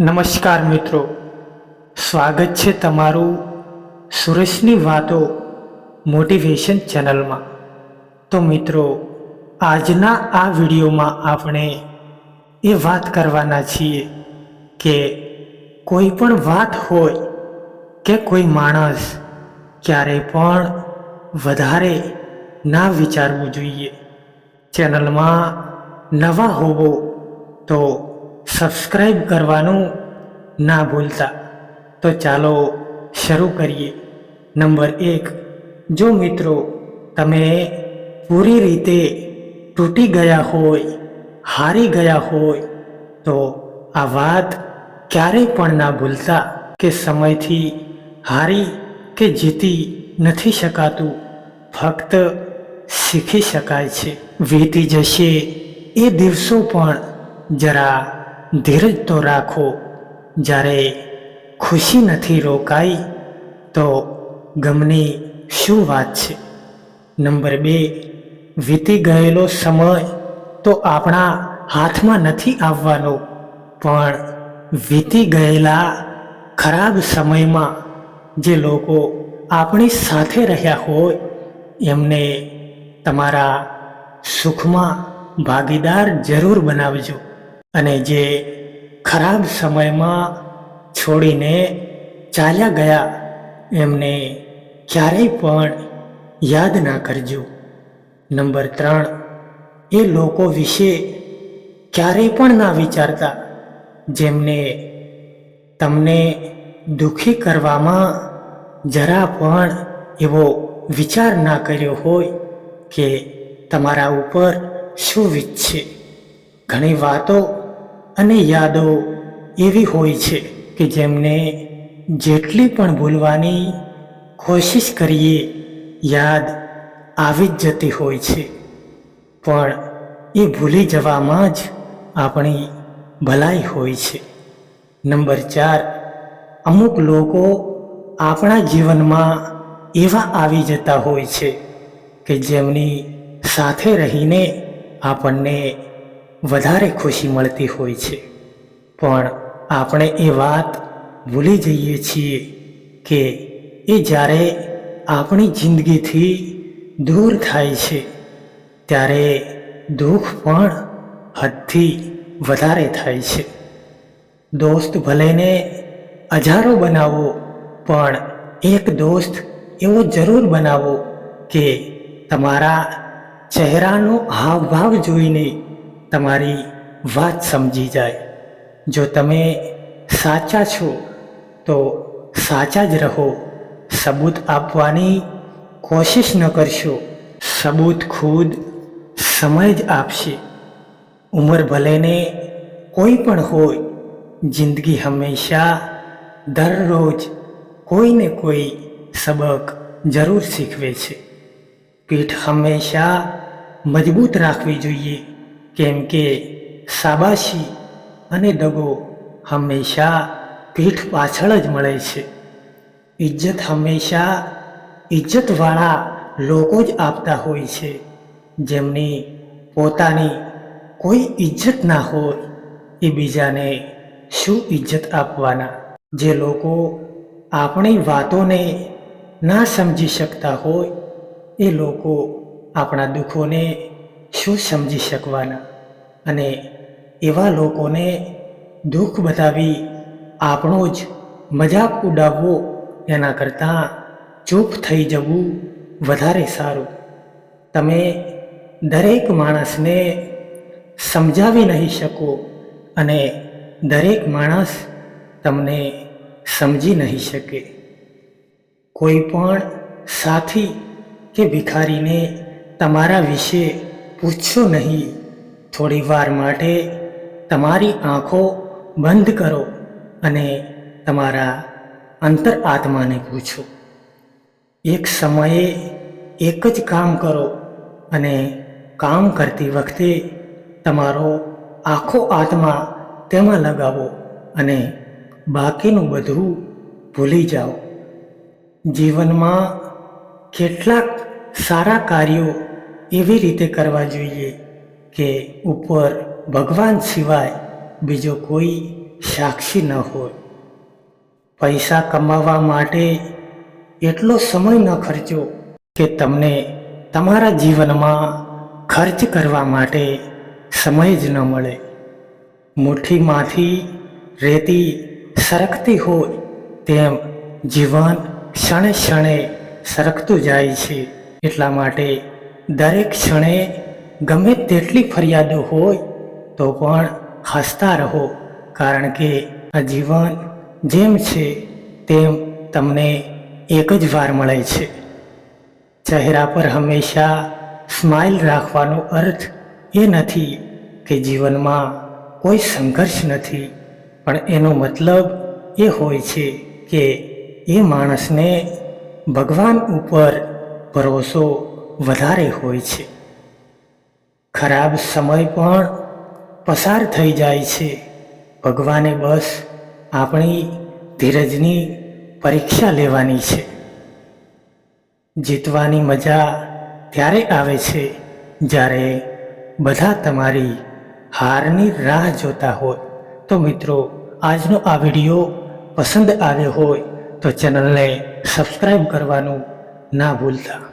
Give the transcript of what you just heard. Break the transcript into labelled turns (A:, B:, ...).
A: નમસ્કાર મિત્રો. સ્વાગત છે તમારું સુરેશની વાતો મોટિવેશન ચેનલમાં. તો મિત્રો, આજના આ વિડીયોમાં આપણે એ વાત કરવાના છીએ કે કોઈ પણ વાત હોય કે કોઈ માણસ ક્યારેય પણ વધારે ના વિચારવું જોઈએ. ચેનલમાં નવા હોવો તો સબસ્ક્રાઈબ કરવાનું ના ભૂલતા. તો ચાલો શરૂ કરીએ. નંબર એક, જો મિત્રો તમે પૂરી રીતે તૂટી ગયા હોય, હારી ગયા હોય, તો આ વાત ક્યારેય પણ ના ભૂલતા કે સમયથી હારી કે જીતી નથી શકાતું. ફક્ત શીખી શકાય છે. વીતી જશે એ દિવસો પણ જરા ધીરજ તો રાખો. જ્યારે ખુશી નથી રોકાઈ, તો ગમની શું વાત છે? નંબર બે, વીતી ગયેલો સમય તો આપણા હાથમાં નથી આવવાનો. પણ વીતી ગયેલા ખરાબ સમયમાં જે લોકો આપણી સાથે રહ્યા હોય, એમને તમારા સુખમાં ભાગીદાર જરૂર બનાવજો. અને જે ખરાબ સમયમાં છોડીને ચાલ્યા ગયા, એમને ક્યારેય પણ યાદ ના કરજો. નંબર ત્રણ, એ લોકો વિશે ક્યારેય પણ ના વિચારતા, જેમને તમને દુઃખી કરવામાં જરા પણ એવો વિચાર ના કર્યો હોય કે તમારા ઉપર શું વીતશે. ઘણી વાતો અને યાદો એવી હોય છે કે જેમને જેટલી પણ ભૂલવાની કોશિશ કરીએ, યાદ આવી જ જતી હોય છે. પણ એ ભૂલી જવામાં જ આપણી ભલાઈ હોય છે. નંબર ચાર, અમુક લોકો આપણા જીવનમાં એવા આવી જતા હોય છે કે જેમની સાથે રહીને આપણને વધારે ખુશી મળતી હોય છે. પણ આપણે એ વાત ભૂલી જઈએ છીએ કે એ જ્યારે આપણી જિંદગીથી દૂર થાય છે, ત્યારે દુઃખ પણ હદથી વધારે થાય છે. દોસ્ત ભલેને હજારો બનાવો, પણ એક દોસ્ત એવો જરૂર બનાવો કે તમારા ચહેરાનો હાવભાવ જોઈને તમારી વાત સમજી જાય. જો તમે સાચા છો, તો સાચા જ રહો. સબૂત આપવાની કોશિશ ન કરશો. સબૂત ખુદ સમય જ આપશે. ઉંમર ભલેને કોઈ પણ હોય, જિંદગી હંમેશા દરરોજ કોઈને કોઈ સબક જરૂર શીખવે છે. પીઠ હંમેશા મજબૂત રાખવી જોઈએ. કેમ કે શાબાશી અને દગો હંમેશા પીઠ પાછળ જ મળે છે. ઇજ્જત હંમેશા ઇજ્જતવાળા લોકો જ આપતા હોય છે. જેમની પોતાની કોઈ ઇજ્જત ના હોય એ બીજાને શું ઇજ્જત આપવાના? જે લોકો આપણી વાતોને ના સમજી શકતા હોય એ લોકો આપણા દુઃખોને શું સમજી શકવાના. અને એવા લોકોને દુઃખ બતાવી આપણો જ મજાક ઉડાવવો એના કરતાં ચૂપ થઈ જવું વધારે સારું. તમે દરેક માણસને સમજાવી નહીં શકો અને દરેક માણસ તમને સમજી નહીં શકે. કોઈ પણ સાથી કે ભિખારીને તમારા વિશે પૂછશો નહીં. થોડી વાર માટે તમારી આંખો બંધ કરો અને તમારા અંતર આત્માને પૂછો. એક સમયે એક જ કામ કરો અને કામ કરતી વખતે તમારો આખો આત્મા તેમાં લગાવો અને બાકીનું બધું ભૂલી જાઓ. જીવનમાં કેટલાક સારા કાર્યો એવી રીતે કરવા જોઈએ કે ઉપર ભગવાન સિવાય બીજો કોઈ સાક્ષી ન હોય. પૈસા કમાવા માટે એટલો સમય ન ખર્ચો કે તમને તમારા જીવનમાં ખર્ચ કરવા માટે સમય જ ન મળે. મુઠ્ઠીમાંથી રેતી સરકતી હોય તેમ જીવન ક્ષણે ક્ષણે સરકતું જાય છે. એટલા માટે દરેક ક્ષણે ગમે તેટલી ફરિયાદો હોય તો પણ હસતા રહો, કારણ કે આ જીવન જેમ છે તેમ તમને એક જ વાર મળે છે. ચહેરા પર હંમેશા સ્માઇલ રાખવાનો અર્થ એ નથી કે જીવનમાં કોઈ સંઘર્ષ નથી, પણ એનો મતલબ એ હોય છે કે એ માણસને ભગવાન ઉપર ભરોસો વધારે હોય છે. ખરાબ સમય પણ પસાર થઈ જાય છે. ભગવાને બસ આપણી ધીરજની પરીક્ષા લેવાની છે. જીતવાની મજા ત્યારે આવે છે જ્યારે બધા તમારી હારની રાહ જોતા હોય. તો મિત્રો, આજનો આ વીડિયો પસંદ આવ્યો હોય તો ચેનલને સબસ્ક્રાઈબ કરવાનું ના ભૂલતા.